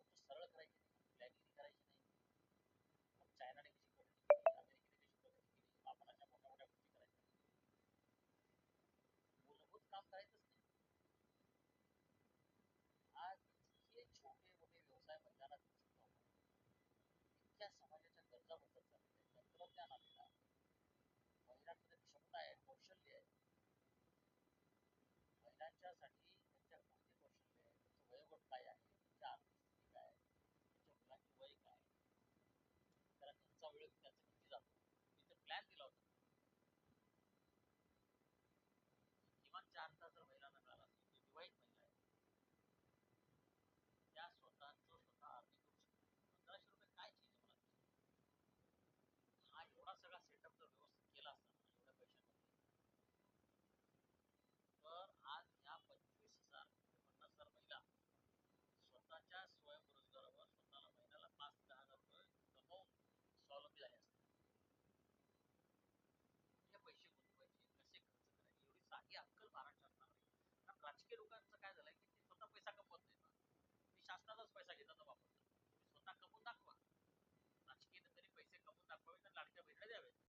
गोष्ट सरळ करायची नाही प्लॅनिंग करायची नाही. मग चायनाने कशी पद्धती केली अमेरिकेने कशी पद्धती केली आपण अशा मोठ्या मोठ्या गोष्टी करायच्या मूलभूत काम करायचंच नाही. आज इतके छोटे मोठे व्यवसाय बदलायला इतक्या समाजाच्या गरजा बदल चालल्या तंत्रज्ञान आलेला महिलांमध्ये क्षमता आहे कौशल्य आहे. महिलांच्यासाठी त्यांच्या कोणते कौशल्य आहे त्यांचं वयोगट काय आहे लोकांचं काय झालंय की ते स्वतः पैसा कमवत नाहीत. ते शासनालाच पैसा घेतात.